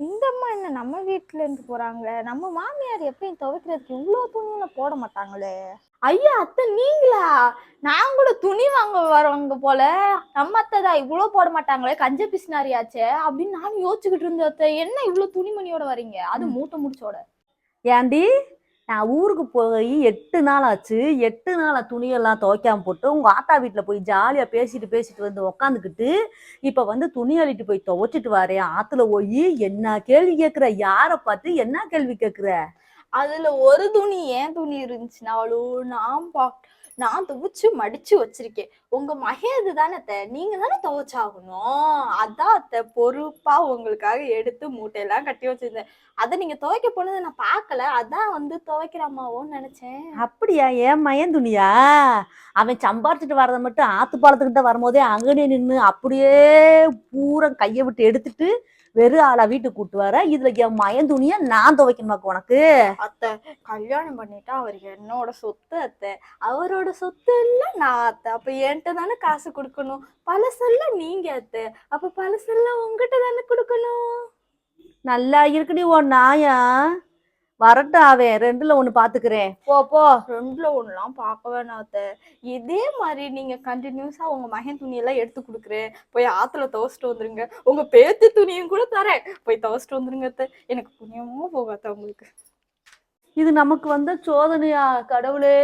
இந்த அம்மா என்ன நம்ம வீட்ல இருந்து போறாங்களே? நம்ம மாமியார் எப்பயும் துவைக்கிறதுக்கு இவ்வளோ துணியெல்லாம் போட மாட்டாங்களே? ஐயா அத்தை நீங்களா? நான் கூட துணி வாங்க வரவங்க போல. நம்ம அத்தை தான் இவ்வளோ போட மாட்டாங்களே கஞ்ச பிசினாரியாச்சே? அப்படின்னு நானும் யோசிச்சுக்கிட்டு இருந்தேன் அத்தை. என்ன இவ்வளோ துணிமணியோட வரீங்க? அது மூட்டை முடிச்சோட. ஏண்டி நான் ஊருக்கு போய் எட்டு நாள் ஆச்சு. எட்டு நாளா துணியெல்லாம் துவைக்காமல் போட்டு உங்கள் ஆத்தா வீட்டில் போய் ஜாலியாக பேசிட்டு பேசிட்டு வந்து உக்காந்துக்கிட்டு இப்போ வந்து துணி அள்ளிட்டு போய் துவைச்சிட்டு வரேன் ஆற்றுல போய் என்ன கேள்வி கேட்குற? யாரை பார்த்து என்ன கேள்வி கேட்குற? அதுல ஒரு துணி ஏன் துணி இருந்துச்சுனாலும் நான் பா நான் துவச்சு மடிச்சு வச்சிருக்கேன். உங்க மகேது தானே அத்தை. நீங்க தானே துவைச்சாகணும். அதான் அத்தை பொறுப்பா உங்களுக்காக எடுத்து மூட்டையெல்லாம் கட்டி வச்சிருந்தேன். அதை நீங்க துவைக்க போனதை நான் பார்க்கல. அதான் வந்து துவைக்கிறாமாவோன்னு நினைச்சேன். அப்படியா? ஏன் மயன் துணியா? அவன் சம்பாரிச்சிட்டு வரதை மட்டும் ஆத்து பாலத்துக்கிட்ட வரும்போதே அங்கனே நின்று அப்படியே பூரா கையை விட்டு எடுத்துட்டு வெறும் ஆளா வீட்டுக்கு கூட்டு வர. இதுல என் மயன் துணியை நான் துவைக்கணுமாக்கு உனக்கு? அத்தை கல்யாணம் பண்ணிட்டா அவர் என்னோட சொத்து அத்தை. அவரோட சொத்து எல்லாம் நான் அத்தை. அப்ப என்கிட்ட தானே காசு கொடுக்கணும். பழசெல்லாம் நீங்க அத்தை. அப்ப பழசெல்லாம் உங்ககிட்ட தானே கொடுக்கணும்? நல்லா இருக்குடி உன் நாயா. வரட்டும் அவன் ரெண்டுல ஒண்ணு பாத்துக்கிறேன். போ போ. ரெண்டுல ஒண்ணுலாம் பார்க்க வேணாம் இதே மாதிரி நீங்க கண்டினியூஸா உங்க மகன் துணியெல்லாம் எடுத்து கொடுக்குறேன். போய் ஆத்துல துவைச்சிட்டு வந்துருங்க. உங்க பேத்து துணியும் கூட தரேன். போய் துவைச்சிட்டு வந்துருங்க எனக்கு புண்ணியமா போகாத உங்களுக்கு. இது நமக்கு வந்த சோதனையா கடவுளே.